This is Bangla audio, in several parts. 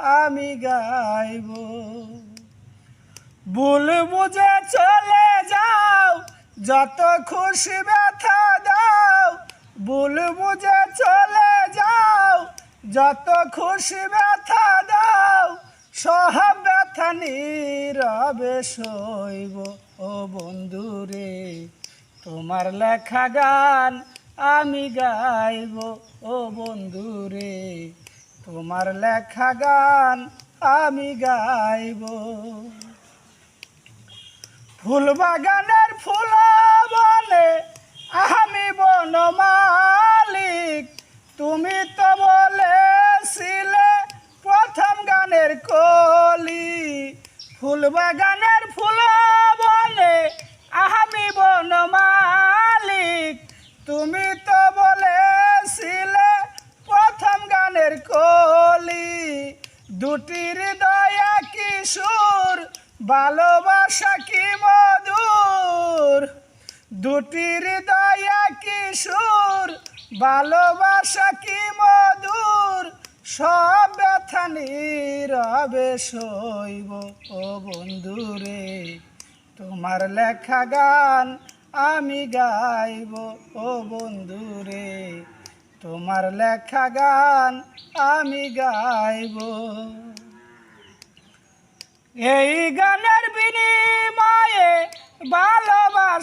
আমি গাইব। ভুল বুঝে চলে যাও, যত খুশি ব্যথা দাও। ভুল বুঝে চলে যাও, যত খুশি ব্যথা দাও। সব ব্যথা নীরবে সইব। ও বন্ধুরে, তোমার লেখা গান আমি গাইব। ও বন্ধুরে তোমার লেখা গান আমি গাইব। ফুল বাগানের ফুল বলে আমি বনমালিক। তুমি তো বলেছিলে প্রথম গানের কলি। ফুল বাগানের ফুল বলে আমি বনমালিক তুমি তো বলেছিলে প্রথম গানের কলি দুটি হৃদয়া কিশোর ভালোবাসা কি মধুর? দুটি হৃদয়া কিশোর ভালোবাসা কি মধুর? সব ব্যথা নীরবে সইব। ও বন্ধুরে, তোমার লেখা গান আমি গাইব। ও বন্ধুরে তোমার লেখা গান আমি গাইব। এই গানের বিনিময়ে ভালোবাসাবাসি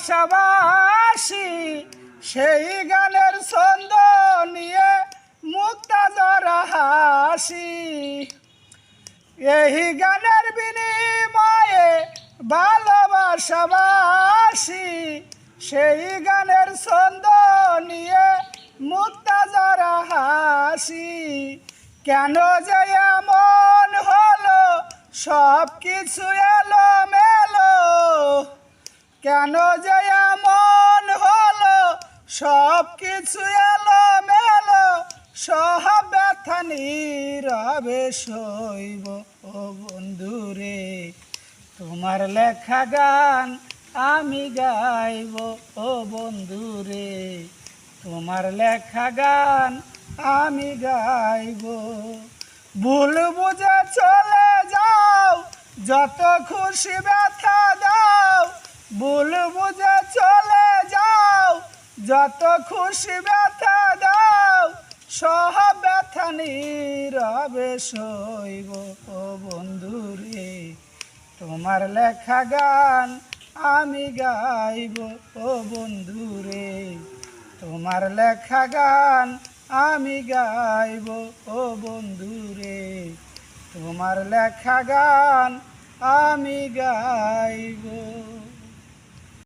সেই গানের ছন্দ নিয়ে মুক্তা হাসি। এই গানের বিনিময়ে ভালোবাসাবাসি সেই গানের ছন্দ নিয়ে মুক্তা জরা হাসি। কেন যে এমন হলো সব কিছু এলো মেলো কেন যে এমন হলো সব কিছু এলো মেলো সব ব্যথা নীরবে সইব, ও বন্ধুরে, তোমার লেখা গান আমি গাইব, ও বন্ধুরে। তোমার লেখা গান আমি গাইব। ভুল বুঝে চলে যাও, যত খুশি ব্যথা দাও। ভুল বুঝে চলে যাও, যত খুশি ব্যথা দাও। সহ ব্যথা নীরবে সইব। ও বন্ধুরে, তোমার লেখা গান আমি গাইব। ও বন্ধুরে তোমার লেখা গান আমি গাইব ও বন্ধুরে। তোমার লেখা গান আমি গাইব।